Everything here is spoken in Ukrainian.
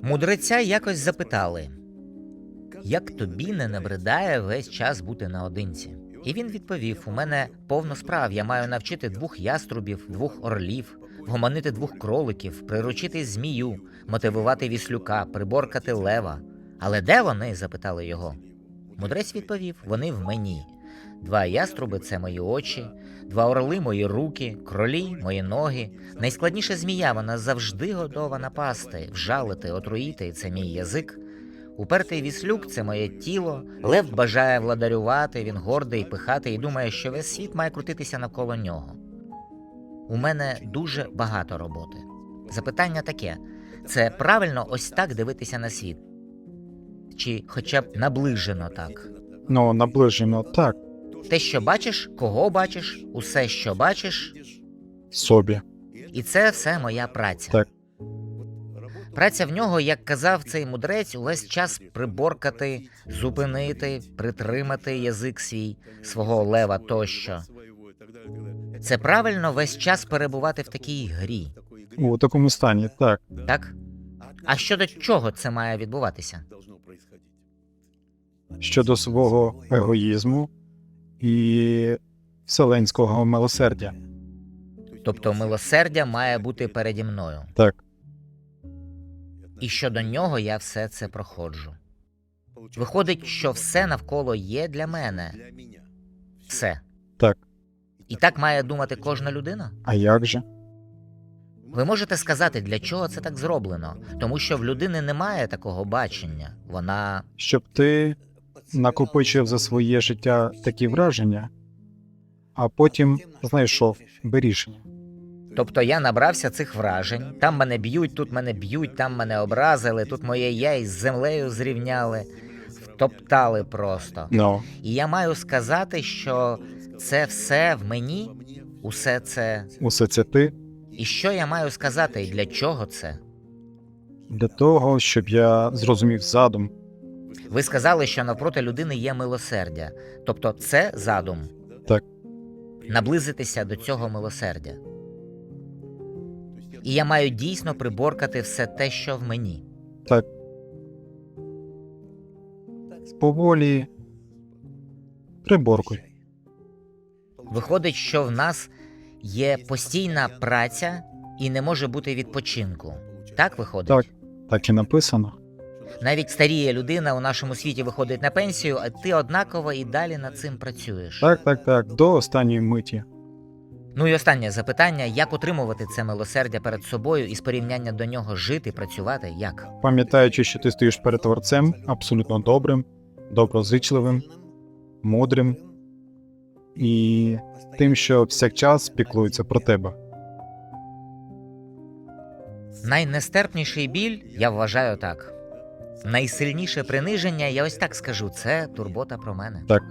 Мудреця якось запитали, як тобі не набридає весь час бути наодинці? І він відповів: у мене повно справ. Я маю навчити двох яструбів, двох орлів, вгомонити двох кроликів, приручити змію, мотивувати віслюка, приборкати лева. Але де вони? запитали його. Мудрець відповів: вони в мені. Два яструби це мої очі, два орли мої руки, кролі мої ноги. Найскладніша змія вона завжди готова напасти, вжалити, отруїти це мій язик. Упертий віслюк це моє тіло. Лев бажає владарювати, він гордий, пихатий і думає, що весь світ має крутитися навколо нього. У мене дуже багато роботи. Запитання таке: це правильно ось так дивитися на світ? Чи хоча б наближено так? Ну, наближено так, Те, що бачиш, кого бачиш, усе, що бачиш, собі. і це все моя праця. Так. Праця в нього, як казав цей мудрець, увесь час приборкати, зупинити, притримати язик свій, свого лева тощо. Це правильно весь час перебувати в такій грі, У такому стані, так. так? А щодо чого це має відбуватися? Щодо свого егоїзму і вселенського милосердя. Тобто милосердя має бути переді мною. Так, І щодо нього я все це проходжу. Виходить, що все навколо є для мене. Все. так. І так має думати кожна людина? А як же? Ви можете сказати, для чого це так зроблено? Тому що в людини немає такого бачення. Вона Щоб ти накопичив за своє життя такі враження, а потім знайшов би рішення. Тобто я набрався цих вражень. Там мене б'ють, тут мене б'ють, там мене образили, тут моє я із землею зрівняли, втоптали просто. Ну, І я маю сказати, що це все в мені, усе це. усе це ти І що я маю сказати, і для чого це? для того, щоб я зрозумів задум. Ви сказали, що навпроти людини є милосердя. Тобто це задум. Так. Наблизитися до цього милосердя. І я маю дійсно приборкати все те, що в мені. Так. Поволі приборкуй. Виходить, що в нас є постійна праця і не може бути відпочинку. Так виходить? Так. Так і написано. Навіть старіє людина у нашому світі виходить на пенсію, а ти однаково і далі над цим працюєш. Так, так, так, до останньої миті. Ну і останнє запитання: як отримувати це милосердя перед собою і з порівняння до нього жити, працювати? Як? Пам'ятаючи, що ти стоїш перед творцем абсолютно добрим, доброзичливим, мудрим і тим, що всякчас піклується про тебе. Найнестерпніший біль, я вважаю так. Найсильніше приниження, я ось так скажу, це турбота про мене. Так.